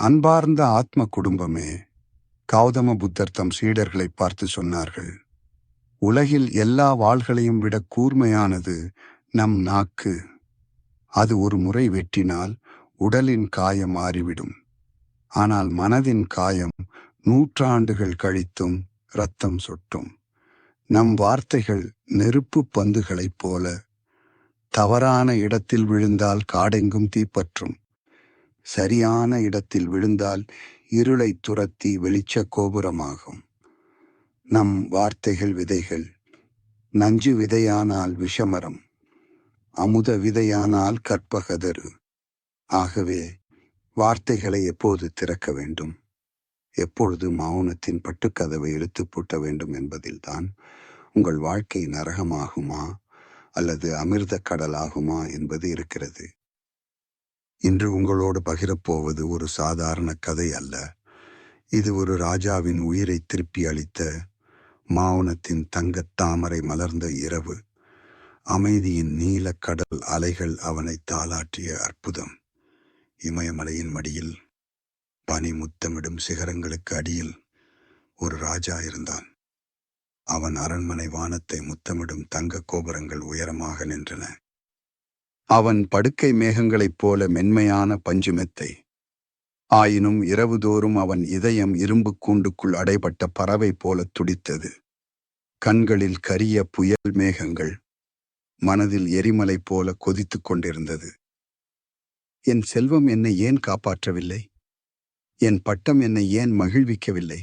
அன்பார்ந்த ஆத்ம குடும்பமே கௌதம புத்தர் தம் சீடர்களை பார்த்து சொன்னார்கள் உலகில் எல்லா வாள்களையும் விட கூர்மையானது நம் நாக்கு. அது ஒரு முறை வெட்டினால் உடலின் காயம் மாறிவிடும். ஆனால் மனதின் காயம் நூற்றாண்டுகள் கழித்தும் இரத்தம் சொட்டும். நம் வார்த்தைகள் நெருப்பு பந்துகளைப் போல தவறான இடத்தில் விழுந்தால் காடெங்கும் தீப்பற்றும். சரியான இடத்தில் விழுந்தால் இருளை துரத்தி வெளிச்ச கோபுரமாகும். நம் வார்த்தைகள் விதைகள். நஞ்சு விதையானால் விஷமரம். அமுத விதையானால் கற்பகதரு. ஆகவே வார்த்தைகளை எப்போது திறக்க வேண்டும்? எப்பொழுது மௌனத்தின் பட்டுக்கதவை இழுத்து பூட்ட வேண்டும் என்பதில்தான் உங்கள் வாழ்க்கை நரகமாகுமா அல்லது அமிர்த கடலாகுமா என்பது இருக்கிறது. இன்று உங்களோடு பகிரப்போவது ஒரு சாதாரண கதை அல்ல. இது ஒரு ராஜாவின் உயிரை திருப்பி அளித்த மாவனத்தின் தங்கத் தாமரை மலர்ந்த இரவு. அமைதியின் நீலக்கடல் அலைகள் அவனை தாளாற்றிய அற்புதம். இமயமலையின் மடியில் பனி முத்தமிடும் சிகரங்களுக்கு அடியில் ஒரு ராஜா இருந்தான். அவன் அரண்மனை வானத்தை முத்தமிடும் தங்க கோபுரங்கள் உயரமாக நின்றன. அவன் படுக்கை மேகங்களைப் போல மென்மையான பஞ்சுமெத்தை. ஆயினும் இரவுதோறும் அவன் இதயம் இரும்பு கூண்டுக்குள் அடைபட்ட பறவை போல துடித்தது. கண்களில் கரிய புயல் மேகங்கள் மனதில் எரிமலை போல கொதித்துக் கொண்டிருந்தது. என் செல்வம் என்னை ஏன் காப்பாற்றவில்லை? என் பட்டம் என்னை ஏன் மகிழ்விக்கவில்லை?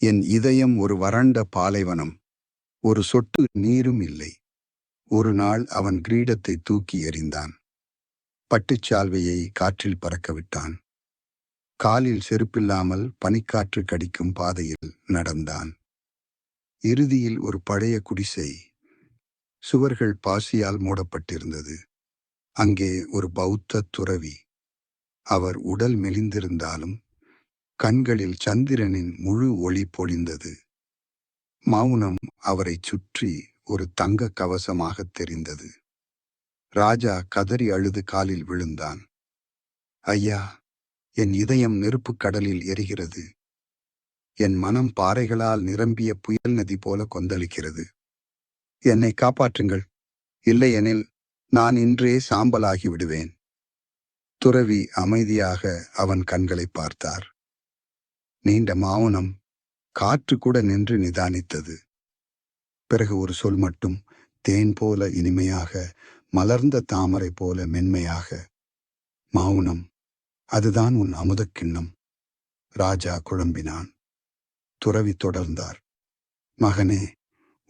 என் இதயம் ஒரு வறண்ட பாலைவனம் ஒரு சொட்டு நீரும் இல்லை. ஒரு நாள் அவன் கிரீடத்தை தூக்கி எறிந்தான். பட்டுச்சால்வையை காற்றில் பறக்கவிட்டான். காலில் செருப்பில்லாமல் பனிக்காற்று கடிக்கும் பாதையில் நடந்தான். இறுதியில் ஒரு பழைய குடிசை சுவர்கள் பாசியால் மூடப்பட்டிருந்தது. அங்கே ஒரு பௌத்த துறவி. அவர் உடல் மெலிந்திருந்தாலும் கண்களில் சந்திரனின் முழு ஒளி பொழிந்தது. மௌனம் அவரைச் சுற்றி ஒரு தங்க கவசமாகத் தெரிந்தது. ராஜா கதறி அழுது காலில் விழுந்தான். ஐயா என் இதயம் நெருப்புக் கடலில் எரிகிறது. என் மனம் பாறைகளால் நிரம்பிய புயல் நதி போல கொந்தளிக்கிறது. என்னை காப்பாற்றுங்கள். இல்லையெனில் நான் இன்றே சாம்பலாகி விடுவேன். துறவி அமைதியாக அவன் கண்களை பார்த்தார். நீண்ட மௌனம் காற்று கூட நின்று நிதானித்தது. பிறகு ஒரு சொல் மட்டும் தேன் போல இனிமையாக மலர்ந்த தாமரை போல மென்மையாக. மௌனம் அதுதான் உன் அமுதக்கிண்ணம் ராஜா குழம்பினான். துறவி தொடர்ந்தார். மகனே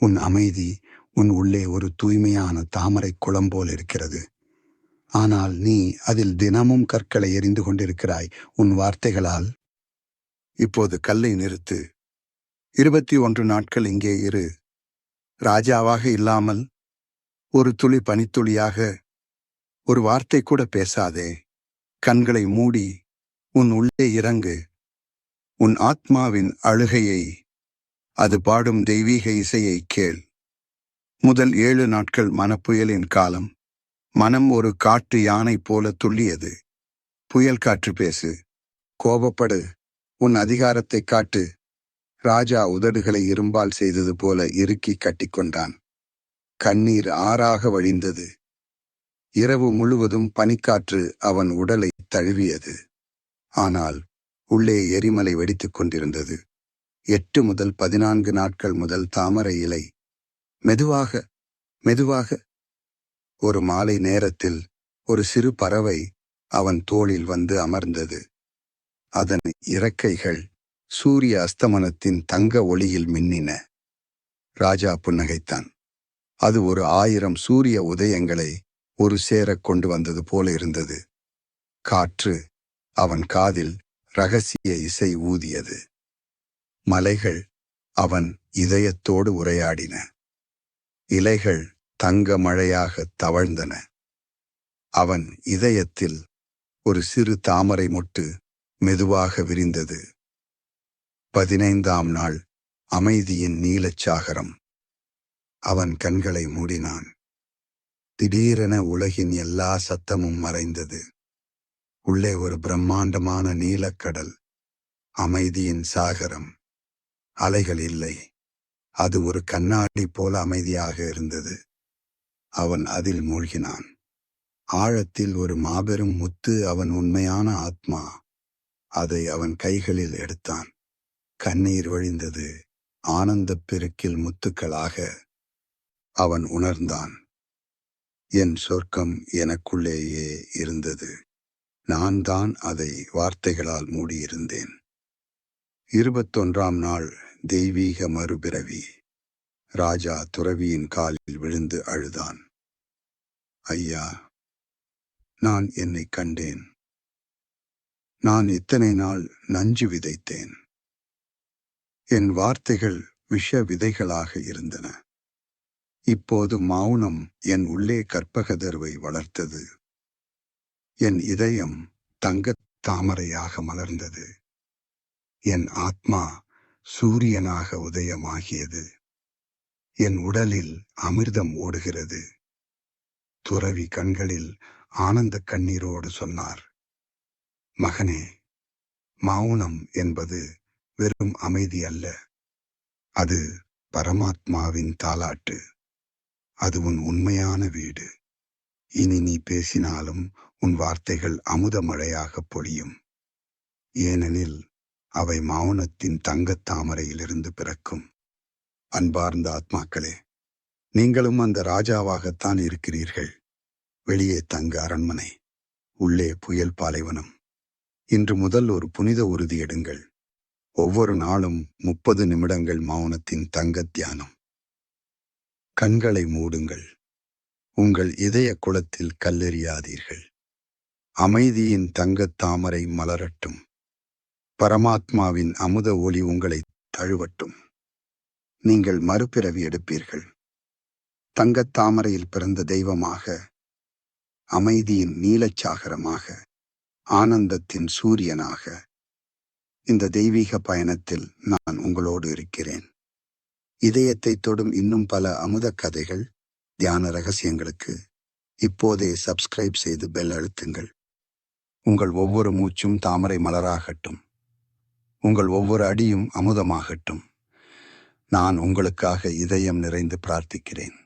உன் அமைதி உன் உள்ளே ஒரு தூய்மையான தாமரை குளம் போல் இருக்கிறது. ஆனால் நீ அதில் தினமும் கற்களை எரிந்து கொண்டிருக்கிறாய் உன் வார்த்தைகளால். இப்போது கல்லை நிறுத்து. இருபத்தி ஒன்று நாட்கள் இங்கே இரு. ராஜாவாக இல்லாமல் ஒரு துளி பனித்துளியாக ஒரு வார்த்தை கூட பேசாதே. கண்களை மூடி உன் உள்ளே இறங்கு. உன் ஆத்மாவின் அழுகையை அது பாடும் தெய்வீக இசையை கேள். முதல் ஏழு நாட்கள் மனப்புயலின் காலம். மனம் ஒரு காட்டு யானை போல துள்ளியது. புயல் காற்று பேசு. கோபப்படு. உன் அதிகாரத்தை காட்டு. ராஜா உதடுகளை இரும்பால் செய்தது போல இறுக்கி கட்டிக்கொண்டான். கண்ணீர் ஆறாக வழிந்தது. இரவு முழுவதும் பனிக்காற்று அவன் உடலை தழுவியது. ஆனால் உள்ளே எரிமலை வெடித்துக் கொண்டிருந்தது. எட்டு முதல் பதினான்கு நாட்கள் முதல் தாமரை இலை மெதுவாக மெதுவாக ஒரு மாலை நேரத்தில் ஒரு சிறு பறவை அவன் தோளில் வந்து அமர்ந்தது. அதன் இறக்கைகள் சூரிய அஸ்தமனத்தின் தங்க ஒளியில் மின்னின. ராஜா புன்னகைத்தான். அது ஒரு ஆயிரம் சூரிய உதயங்களை ஒரு சேரக் கொண்டு வந்தது போல இருந்தது. காற்று அவன் காதில் ரகசிய இசை ஊதியது. மலைகள் அவன் இதயத்தோடு உரையாடின. இலைகள் தங்க மழையாக தவழ்ந்தன. அவன் இதயத்தில் ஒரு சிறு தாமரை மொட்டு மெதுவாக விரிந்தது. பதினைந்தாம் நாள் அமைதியின் நீலச்சாகரம். அவன் கண்களை மூடினான். திடீரென உலகின் எல்லா சத்தமும் மறைந்தது. உள்ளே ஒரு பிரம்மாண்டமான நீலக்கடல். அமைதியின் சாகரம். அலைகள் இல்லை. அது ஒரு கண்ணாடி போல அமைதியாக இருந்தது. அவன் அதில் மூழ்கினான். ஆழத்தில் ஒரு மாபெரும் முத்து அவன் உண்மையான ஆத்மா. அதை அவன் கைகளில் எடுத்தான். கண்ணீர் வழிந்தது. ஆனந்தப் பெருக்கில் முத்துக்களாக அவன் உணர்ந்தான். என் சொர்க்கம் எனக்குள்ளேயே இருந்தது. நான் தான் அதை வார்த்தைகளால் மூடியிருந்தேன். இருபத்தொன்றாம் நாள் தெய்வீக மறுபிறவி. ராஜா துறவியின் காலில் விழுந்து அழுதான். ஐயா நான் என்னை கண்டேன். நான் இத்தனை நாள் நஞ்சு விதைத்தேன். என் வார்த்தைகள் விஷ விதைகளாக இருந்தன. இப்போது மௌனம் என் உள்ளே கற்பகதர்வை வளர்த்தது. என் இதயம் தங்கத் தாமரையாக மலர்ந்தது. என் ஆத்மா சூரியனாக உதயமாகியது. என் உடலில் அமிர்தம் ஓடுகிறது. துறவி கண்களில் ஆனந்த கண்ணீரோடு சொன்னார் மகனே மௌனம் என்பது வெறும் அமைதி அல்ல. அது பரமாத்மாவின் தாலாட்டு அது உன் உண்மையான வீடு. இனி நீ பேசினாலும் உன் வார்த்தைகள் அமுத மழையாக பொழியும். ஏனெனில் அவை மௌனத்தின் தங்கத் தாமரையிலிருந்து பிறக்கும். அன்பார்ந்த ஆத்மாக்களே நீங்களும் அந்த ராஜாவாகத்தான் இருக்கிறீர்கள். வெளியே தங்க அரண்மனை உள்ளே புயல் பாலைவனம். இன்று முதல் ஒரு புனித உறுதி எடுங்கள். ஒவ்வொரு நாளும் முப்பது நிமிடங்கள் மௌனத்தின் தங்க தியானம் கண்களை மூடுங்கள். உங்கள் இதய குளத்தில் கல்லெறியாதீர்கள். அமைதியின் தங்கத் தாமரை மலரட்டும். பரமாத்மாவின் அமுத ஒளி உங்களை தழுவட்டும். நீங்கள் மறுபிறவி எடுப்பீர்கள். தங்கத் தாமரையில் பிறந்த தெய்வமாக அமைதியின் நீலச்சாகரமாக ஆனந்தத்தின் சூரியனாக இந்த தெய்வீக பயணத்தில் நான் உங்களோடு இருக்கிறேன். இதயத்தை தொடும் இன்னும் பல அமுத கதைகள் தியான ரகசியங்களுக்கு இப்போதே சப்ஸ்கிரைப் செய்து பெல் அழுத்துங்கள். உங்கள் ஒவ்வொரு மூச்சும் தாமரை மலராகட்டும். உங்கள் ஒவ்வொரு அடியும் அமுதமாகட்டும். நான் உங்களுக்காக இதயம் நிறைந்து பிரார்த்திக்கிறேன்.